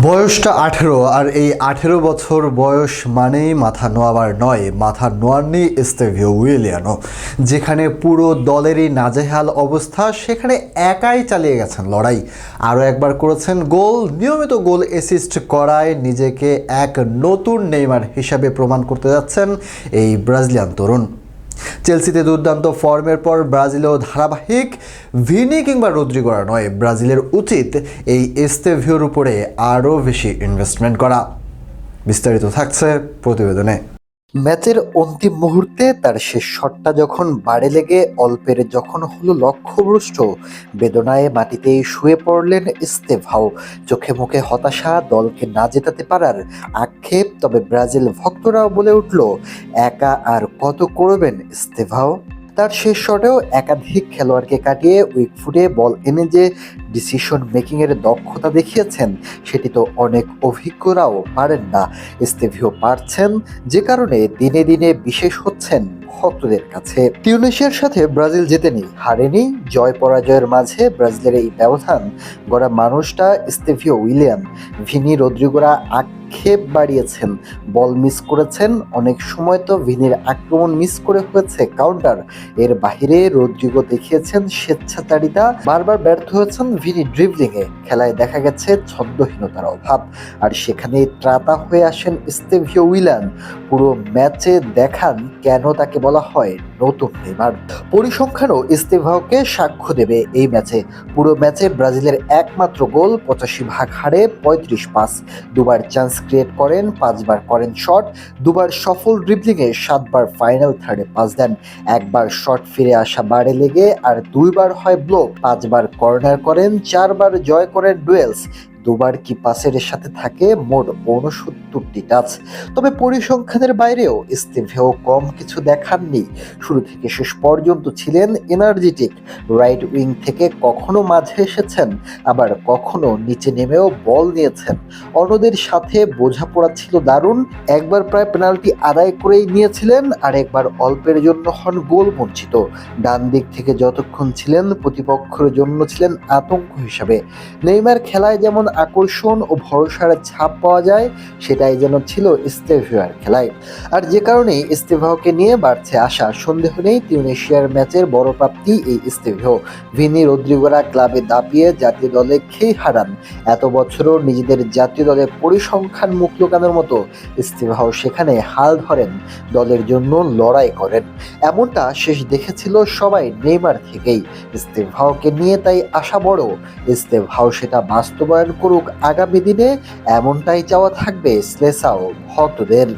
বয়সটা আঠেরো, আর এই আঠেরো বছর বয়স মানেই মাথা নোয়াবার নয়, মাথা নোয়াননি স্তেভিও উইলিয়ানো যেখানে পুরো দলেরই নাজেহাল অবস্থা, সেখানে একাই চালিয়ে গেছেন লড়াই। আরও একবার করেছেন গোল, নিয়মিত গোল অ্যাসিস্ট করায় নিজেকে এক নতুন নেইমার হিসাবে প্রমাণ করতে যাচ্ছেন এই ব্রাজিলিয়ান তরুণ। চেলসিতে দুর্দান্ত ফর্মের পর ব্রাজিলেও ধারাবাহিক ভিনি কিংবা রদ্রিগোরা নয়। ব্রাজিলের উচিত এই এস্তেভিওর উপরে আরও বেশি ইনভেস্টমেন্ট করা। বিস্তারিত থাকছে প্রতিবেদনে। ম্যাচের অন্তিম মুহূর্তে তার শেষ শটটা যখন বাড়ে লেগে অল্পের যখন হলো লক্ষ্যভ্রষ্ট, বেদনায় মাটিতেই শুয়ে পড়লেন ইস্তেভাও চোখে মুখে হতাশা, দলকে না জেতাতে পারার আক্ষেপ, তবে ব্রাজিল ভক্তরাও বলে উঠল, একা আর কত করবেন ইস্তেভাও তার শেষ শটেও একাধিক খেলোয়াড়কে কাটিয়ে উইক ফুটে বল এনে যে ডিসিশন মেকিং এর দক্ষতা দেখিয়েছেন, সেটি তো অনেক অভিজ্ঞরাও পারেন না। ইস্তেভিও পারছেন, যে কারণে দিনে দিনে বিশেষ হচ্ছেন ভক্তদের কাছে। টিউনেশিয়ার সাথে ব্রাজিল জেতেনি হারেনি। জয় পরাজয়ের মাঝে ব্রাজিলের এই ব্যবধান গড়া মানুষটা ইস্তেভিও উইলিয়াম। ভিনি রদ্রিগোরা আক্ষেপ বাড়িয়েছেন, বল মিস করেছেন। অনেক সময় তো ভিনির আক্রমণ মিস করে হয়েছে কাউন্টার। এর বাহিরে রদ্রিগো দেখিয়েছেন স্বেচ্ছাচারিতা, বারবার ব্যর্থ হয়েছেন ভিনি ড্রিবলিং এ খেলায় দেখা গেছে ছন্দহীনতার অভাব। আর সেখানে ত্রাতা হয়ে আসেন স্তেভিও উইলান। পুরো ম্যাচে দেখান কেন তাকে বলা হয় নতুন নেইমার। পরিসংখ্যানও ইস্তেভাওকে সাক্ষ্য দেবে এই ম্যাচে। পুরো ম্যাচে ব্রাজিলের একমাত্র গোল, পঁচাশি ভাগ হারে পঁয়ত্রিশ পাস। দুবার চান্স ক্রিয়েট করেন, পাঁচবার করেন শট। দুবার সফল ড্রিবলিংয়ে সাতবার ফাইনাল থার্ডে পাস দেন। একবার শট ফিরে আসা বারে লেগে আর দুইবার হয় ব্লক পাঁচবার কর্নার করেন চারবার জয় করেন ডুয়েলস। দুবার কি পাসের সাথে থাকে? মোট ঊনসত্তরটি টাচ। তবে পরিসংখ্যানের বাইরেও ইস্তেভেও কম কিছু দেখাননি। শুরু থেকে শেষ পর্যন্ত ছিলেন এনার্জেটিক। রাইট উইং থেকে কখনো মাঝে এসেছেন, আবার কখনো নিচে নেমেও বল নিয়েছেন। অন্যদের সাথে বোঝাপড়া ছিল দারুণ। একবার প্রায় পেনাল্টি আদায় করেই নিয়েছিলেন আর একবার অল্পের জন্য হন গোল বঞ্চিত। ডান দিক থেকে যতক্ষণ ছিলেন, প্রতিপক্ষের জন্য ছিলেন আতঙ্ক হিসাবে। নেইমার খেলায় যেমন আকর্ষণ ও ভরসার ছাপ পাওয়া যায়, সেটাই যেন ছিল ইস্তেভিয়ার খেলায়। আর যে কারণে ইস্তেভাওকে নিয়ে বাড়ছে আশা, সন্দেহ নেই তিউনেশিয়ার ম্যাচের বড় প্রাপ্তি এই ইস্তেভিও ভিনি রদ্রিগোরা ক্লাবে দাপিয়ে জাতীয় দলে খেই হারান। এত বছরও নিজেদের জাতীয় দলে পরিসংখ্যান মুখ লুকানোর মতো ইস্তেভাও সেখানে হাল ধরেন, দলের জন্য লড়াই করেন। এমনটা শেষ দেখেছিল সবাই নেইমার থেকেই। ইস্তেভাওকে নিয়ে তাই আশা বড় ইস্তেভাও সেটা বাস্তবায়ন করুক আগামী দিনে এমনটাই চাওয়া থাকবে শ্লেষাও ভক্তদের।